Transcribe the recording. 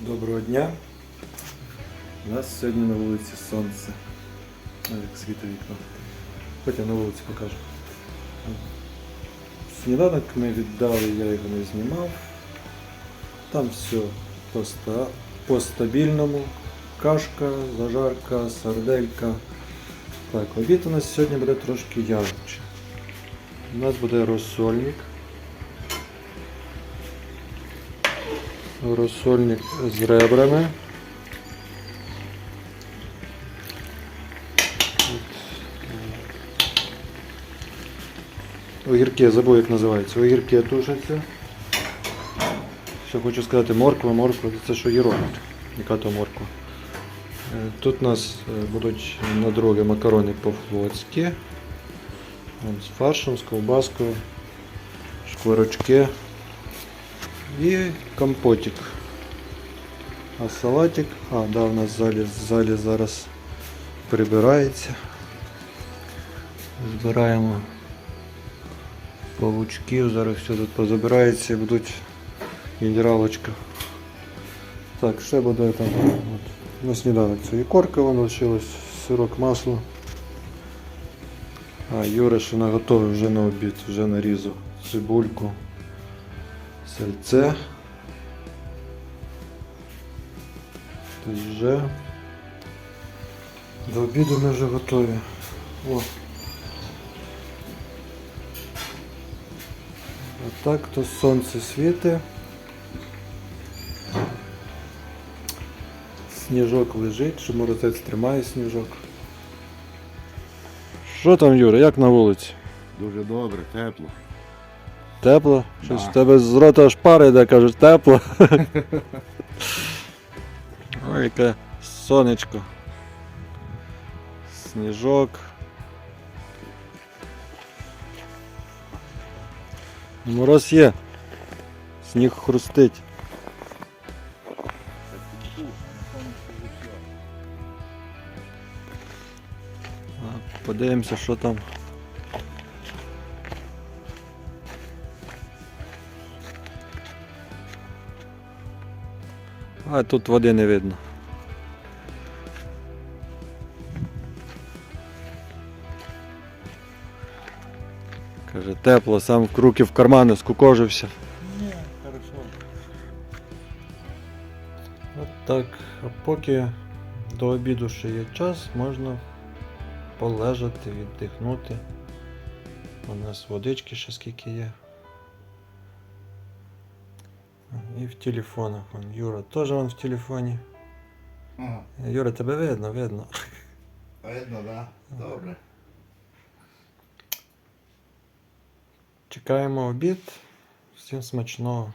Доброго дня. У нас сьогодні на вулиці сонце. А як світе вікно. Потім на вулиці покажу. Сніданок ми віддали, я його не знімав. Там все по, ста- по стабільному. Кашка, зажарка, сарделька. Так, обід у нас сьогодні буде трошки ярче. У нас буде розсольник. Розсольник з ребрами. Огірки, я забув як називається. Огірки тушаться. Ще хочу сказати морква, морква, це що огірок. Яка то морква. Е, Тут у нас е, будуть на друге макарони по-флотськи. З фаршем, з ковбаскою, шкварочки і компотик. А салатик, а, да, у нас в залі, в залі зараз прибирається. Збираємо павучків, зараз все тут позабирається і будуть генералочка. Так, ще буде там от, на сніданок це ікорка вон лишилось, сирок, масло. А, Юра ще наготовив вже на обід, вже нарізав цибульку, сельце. Вже до обіду ми вже готові. О. А так то сонце світить. Сніжок лежить, що морозець тримає сніжок. Що там, Юра, як на вулиці? Дуже добре, тепло. Тепло? Щось в тебе з рота аж пара йде, кажеш, тепло. Ой, яке сонечко. Сніжок. Мороз є. Сніг хрустить. Подивимося, що там. А тут води не видно. Каже, тепло, сам в руки в кармани скукожився. Ні, хорошо. От так, а поки до обіду ще є час, можна полежати, віддихнути. У нас водички ще скільки є. І в телефонах. Вон, Юра теж вон в телефоні. Ага. Юра, тебе видно, видно. Видно, да? Добре. Чекаємо обід. Всім смачного.